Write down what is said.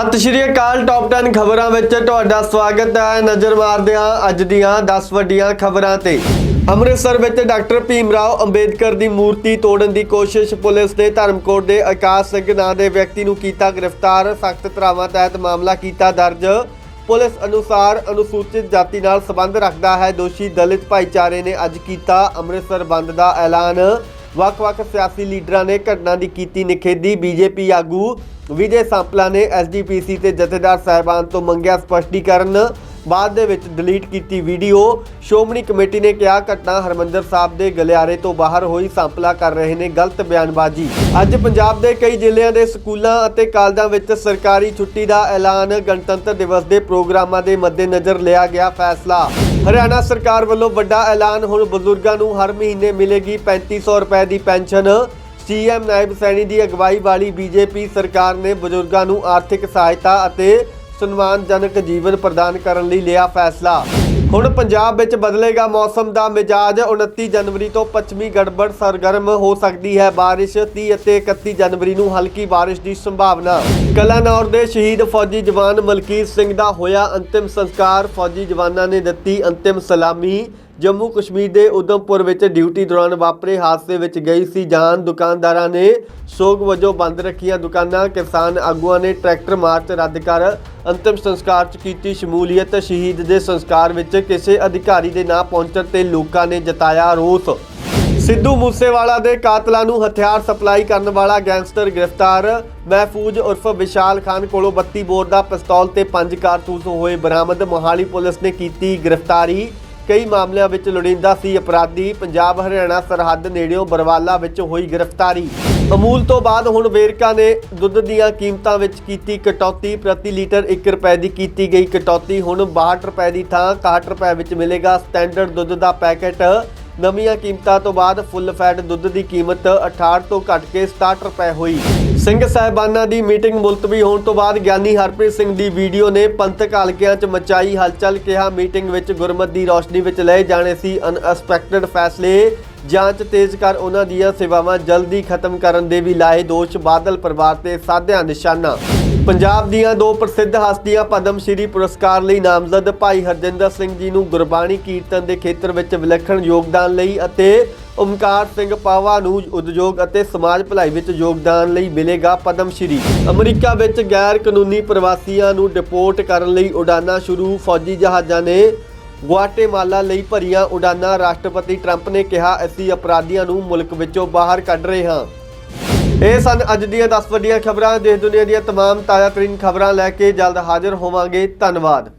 ਸਤਿ ਸ਼੍ਰੀ ਅਕਾਲ ਟੌਪ 10 ਖਬਰਾਂ ਵਿੱਚ ਤੁਹਾਡਾ ਸਵਾਗਤ ਹੈ ਨਜ਼ਰ ਮਾਰਦੇ ਹਾਂ ਅੱਜ ਦੀਆਂ 10 ਵੱਡੀਆਂ ਖਬਰਾਂ ਤੇ। ਅੰਮ੍ਰਿਤਸਰ ਵਿੱਚ ਡਾਕਟਰ ਭੀਮ ਰਾਓ ਅੰਬੇਦਕਰ ਦੀ ਮੂਰਤੀ ਤੋੜਨ ਦੀ ਕੋਸ਼ਿਸ਼, ਪੁਲਿਸ ਨੇ ਧਰਮਕੋਟ ਦੇ ਆਕਾਸ਼ ਸਿੰਘ ਨਾਂ ਦੇ ਵਿਅਕਤੀ ਨੂੰ ਕੀਤਾ ਗ੍ਰਿਫਤਾਰ, ਸਖਤ ਧਾਰਾਵਾਂ ਤਹਿਤ ਮਾਮਲਾ ਕੀਤਾ ਦਰਜ। ਪੁਲਿਸ ਅਨੁਸਾਰ ਅਨੁਸੂਚਿਤ ਜਾਤੀ ਨਾਲ ਸੰਬੰਧ ਰੱਖਦਾ ਹੈ। ਦੋਸ਼ੀ ਦਲਿਤ ਭਾਈਚਾਰੇ ਨੇ ਅੱਜ ਕੀਤਾ ਅੰਮ੍ਰਿਤਸਰ ਬੰਦ ਦਾ ਐਲਾਨ। ਵੱਖ-ਵੱਖ ਸਿਆਸੀ ਲੀਡਰਾਂ ਨੇ ਘਟਨਾ ਦੀ ਕੀਤੀ ਨਿਖੇਧੀ। ਬੀਜੇਪੀ ਆਗੂ ਵਿਜੇ ਸਾਂਪਲਾ ਨੇ ਐਸਜੀਪੀਸੀ ਤੇ ਜਥੇਦਾਰ ਸਾਹਿਬਾਨ ਤੋਂ ਮੰਗਿਆ ਸਪਸ਼ਟੀਕਰਨ। ਬਾਅਦ ਦੇ ਵਿੱਚ ਡਿਲੀਟ ਕੀਤੀ ਵੀਡੀਓ। ਸ਼੍ਰੋਮਣੀ ਕਮੇਟੀ ਨੇ ਕਿਹਾ, ਘਟਨਾ ਹਰਮੰਦਰ ਸਾਹਿਬ ਦੇ ਗਲਿਆਰੇ ਤੋਂ ਬਾਹਰ ਹੋਈ। ਸਾਂਪਲਾ ਕਰ ਰਹੇ ਨੇ ਗਲਤ ਬਿਆਨਬਾਜ਼ੀ। ਅੱਜ ਪੰਜਾਬ ਦੇ ਕਈ ਜ਼ਿਲ੍ਹਿਆਂ ਦੇ ਸਕੂਲਾਂ ਅਤੇ ਕਾਲਜਾਂ ਵਿੱਚ ਸਰਕਾਰੀ ਛੁੱਟੀ ਦਾ ਐਲਾਨ। ਗਣਤੰਤਰ ਦਿਵਸ ਦੇ ਪ੍ਰੋਗਰਾਮਾਂ ਦੇ ਮੱਦੇਨਜ਼ਰ ਲਿਆ ਗਿਆ ਫੈਸਲਾ। ਹਰਿਆਣਾ ਸਰਕਾਰ ਵੱਲੋਂ ਵੱਡਾ ਐਲਾਨ ਹੁਣ ਬਜ਼ੁਰਗਾਂ ਨੂੰ ਹਰ ਮਹੀਨੇ ਮਿਲੇਗੀ 3500 ਰੁਪਏ ਦੀ ਪੈਨਸ਼ਨ। ਸੀਐਮ ਨਾਇਬ ਸੈਣੀ ਦੀ ਅਗਵਾਈ ਵਾਲੀ ਬੀਜੇਪੀ ਸਰਕਾਰ ਨੇ ਬਜ਼ੁਰਗਾਂ ਨੂੰ ਆਰਥਿਕ ਸਹਾਇਤਾ ਅਤੇ ਸਨਮਾਨਜਨਕ ਜੀਵਨ ਪ੍ਰਦਾਨ ਕਰਨ ਲਈ ਲਿਆ ਫੈਸਲਾ। ਹੁਣ ਪੰਜਾਬ ਵਿੱਚ ਬਦਲੇਗਾ ਮੌਸਮ ਦਾ ਮਿਜਾਜ। 29 ਜਨਵਰੀ ਤੋਂ ਪੱਛਮੀ ਗੜਬੜ ਸਰਗਰਮ ਹੋ ਸਕਦੀ ਹੈ। ਬਾਰਿਸ਼ 30 ਅਤੇ 31 ਜਨਵਰੀ ਨੂੰ ਹਲਕੀ ਬਾਰਿਸ਼ ਦੀ ਸੰਭਾਵਨਾ। ਕਲਾਨੌਰ ਦੇ ਸ਼ਹੀਦ ਫੌਜੀ ਜਵਾਨ ਮਲਕੀਤ ਸਿੰਘ ਦਾ ਹੋਇਆ ਅੰਤਿਮ ਸੰਸਕਾਰ। ਫੌਜੀ ਜਵਾਨਾਂ ਨੇ ਦਿੱਤੀ ਅੰਤਿਮ ਸਲਾਮੀ। ਜੰਮੂ ਕਸ਼ਮੀਰ ਦੇ ਉਧਮਪੁਰ ਵਿੱਚ ਡਿਊਟੀ ਦੌਰਾਨ ਵਾਪਰੇ ਹਾਦਸੇ ਵਿੱਚ ਗਈ ਸੀ। ਜਾਨ ਦੁਕਾਨਦਾਰਾਂ ਨੇ ਸੋਗ ਵਜੋਂ ਬੰਦ ਰੱਖੀਆਂ ਦੁਕਾਨਾਂ। ਕਿਸਾਨ ਆਗੂਆਂ ਨੇ ਟਰੈਕਟਰ ਮਾਰਚ ਰੱਦ ਕਰ ਅੰਤਿਮ ਸੰਸਕਾਰ 'ਚ ਕੀਤੀ ਸ਼ਮੂਲੀਅਤ। ਸ਼ਹੀਦ ਦੇ ਸੰਸਕਾਰ ਵਿੱਚ ਕਿਸੇ ਅਧਿਕਾਰੀ ਦੇ ਨਾ ਪਹੁੰਚਣ ਤੇ ਲੋਕਾਂ ਨੇ ਜਤਾਇਆ ਰੋਸ। ਸਿੱਧੂ ਮੂਸੇਵਾਲਾ ਦੇ ਕਾਤਲਾਂ ਨੂੰ ਹਥਿਆਰ ਸਪਲਾਈ ਕਰਨ ਵਾਲਾ ਗੈਂਗਸਟਰ ਗ੍ਰਿਫਤਾਰ। ਮਹਿਫੂਜ਼ ਉਰਫ ਵਿਸ਼ਾਲ ਖਾਨ ਕੋਲੋਂ 32 ਬੋਰ ਦਾ ਪਿਸਤੌਲ ਤੇ 5 ਕਾਰਤੂਸ ਹੋਏ। ਬਰਾਮਦ ਮੋਹਾਲੀ ਪੁਲਿਸ ਨੇ ਕੀਤੀ ਗ੍ਰਿਫਤਾਰੀ। ਕਈ ਮਾਮਲਿਆਂ ਵਿੱਚ ਲੋੜੀਂਦਾ ਸੀ ਅਪਰਾਧੀ ਪੰਜਾਬ ਹਰਿਆਣਾ ਸਰਹੱਦ ਨੇੜਿਓਂ ਬਰਵਾਲਾ ਵਿੱਚ ਹੋਈ ਗ੍ਰਿਫਤਾਰੀ। ਅਮੂਲ ਤੋਂ ਬਾਅਦ ਹੁਣ ਵੇਰਕਾ ਨੇ ਦੁੱਧ ਦੀਆਂ ਕੀਮਤਾਂ ਵਿੱਚ ਕੀਤੀ ਕਟੌਤੀ, ਪ੍ਰਤੀ ਲੀਟਰ 1 ਰੁਪਏ ਦੀ ਕੀਤੀ ਗਈ ਕਟੌਤੀ। ਹੁਣ 62 ਰੁਪਏ ਦੀ ਥਾਂ 61 ਰੁਪਏ ਵਿੱਚ ਮਿਲੇਗਾ ਸਟੈਂਡਰਡ ਦੁੱਧ ਦਾ ਪੈਕੇਟ। ਨਵੀਆਂ ਕੀਮਤਾਂ ਤੋਂ ਬਾਅਦ ਫੁੱਲ ਫੈਟ ਦੁੱਧ ਦੀ ਕੀਮਤ 68 ਤੋਂ ਘਟ ਕੇ 67 ਰੁਪਏ ਹੋਈ। ਸਿੰਘ ਸਾਹਿਬਾਨਾਂ ਦੀ ਮੀਟਿੰਗ ਮੁਲਤਵੀ ਹੋਣ ਤੋਂ ਬਾਅਦ ਗਿਆਨੀ ਹਰਪ੍ਰੀਤ ਸਿੰਘ ਦੀ ਵੀਡੀਓ ਨੇ ਪੰਥਕ ਹਲਕਿਆਂ 'ਚ ਮਚਾਈ ਹਲਚਲ ਕਿਹਾ ਮੀਟਿੰਗ ਵਿੱਚ ਗੁਰਮਤ ਦੀ ਰੌਸ਼ਨੀ ਵਿੱਚ ਲਏ ਜਾਣੇ ਸੀ ਅਨਐਕਸਪੈਕਟਡ ਫੈਸਲੇ। ਜਾਂਚ ਤੇਜ਼ ਕਰ ਉਹਨਾਂ ਦੀਆਂ ਸੇਵਾਵਾਂ ਜਲਦੀ ਖਤਮ ਕਰਨ ਦੇ ਵੀ ਲਾਏ ਦੋਸ਼, ਬਾਦਲ ਪਰਿਵਾਰ ਤੇ ਸਾਧਿਆ ਨਿਸ਼ਾਨਾ। ਪੰਜਾਬ ਦੀਆਂ ਦੋ ਪ੍ਰਸਿੱਧ ਹਸਤੀਆਂ ਪਦਮ ਸ਼੍ਰੀ ਪੁਰਸਕਾਰ ਲਈ ਨਾਮਜ਼ਦ ਭਾਈ ਹਰਜਿੰਦਰ ਸਿੰਘ ਜੀ ਨੂੰ ਗੁਰਬਾਣੀ ਕੀਰਤਨ ਦੇ ਖੇਤਰ ਵਿੱਚ ਵਿਲੱਖਣ ਯੋਗਦਾਨ ਲਈ ਅਤੇ ਓਮਕਾਰ ਸਿੰਘ ਪਾਵਾ ਨੂੰ ਉਦਯੋਗ ਅਤੇ ਸਮਾਜ ਭਲਾਈ ਵਿੱਚ ਯੋਗਦਾਨ ਲਈ ਮਿਲੇਗਾ ਪਦਮ ਸ਼੍ਰੀ। ਅਮਰੀਕਾ ਵਿੱਚ ਗੈਰ ਕਾਨੂੰਨੀ ਪ੍ਰਵਾਸੀਆਂ ਨੂੰ ਡਿਪੋਰਟ ਕਰਨ ਲਈ ਉਡਾਨਾਂ ਸ਼ੁਰੂ। ਫੌਜੀ ਜਹਾਜ਼ਾਂ ਨੇ ਗੁਆਟੇਮਾਲਾ ਲਈ ਭਰੀਆਂ ਉਡਾਨਾਂ। ਰਾਸ਼ਟਰਪਤੀ ਟਰੰਪ ਨੇ ਕਿਹਾ, ਅਸੀਂ ਅਪਰਾਧੀਆਂ ਨੂੰ ਮੁਲਕ ਵਿੱਚੋਂ ਬਾਹਰ ਕੱਢ ਰਹੇ ਹਾਂ। ਇਹ ਸਨ ਅੱਜ ਦੀਆਂ 10 ਵੱਡੀਆਂ ਖਬਰਾਂ ਦੇਸ਼ ਦੁਨੀਆ ਦੀਆਂ तमाम ਤਾਜ਼ਾ ਤਰੀਨ ਖਬਰਾਂ ਲੈ ਕੇ ਜਲਦ ਹਾਜ਼ਰ ਹੋਵਾਂਗੇ ਧੰਨਵਾਦ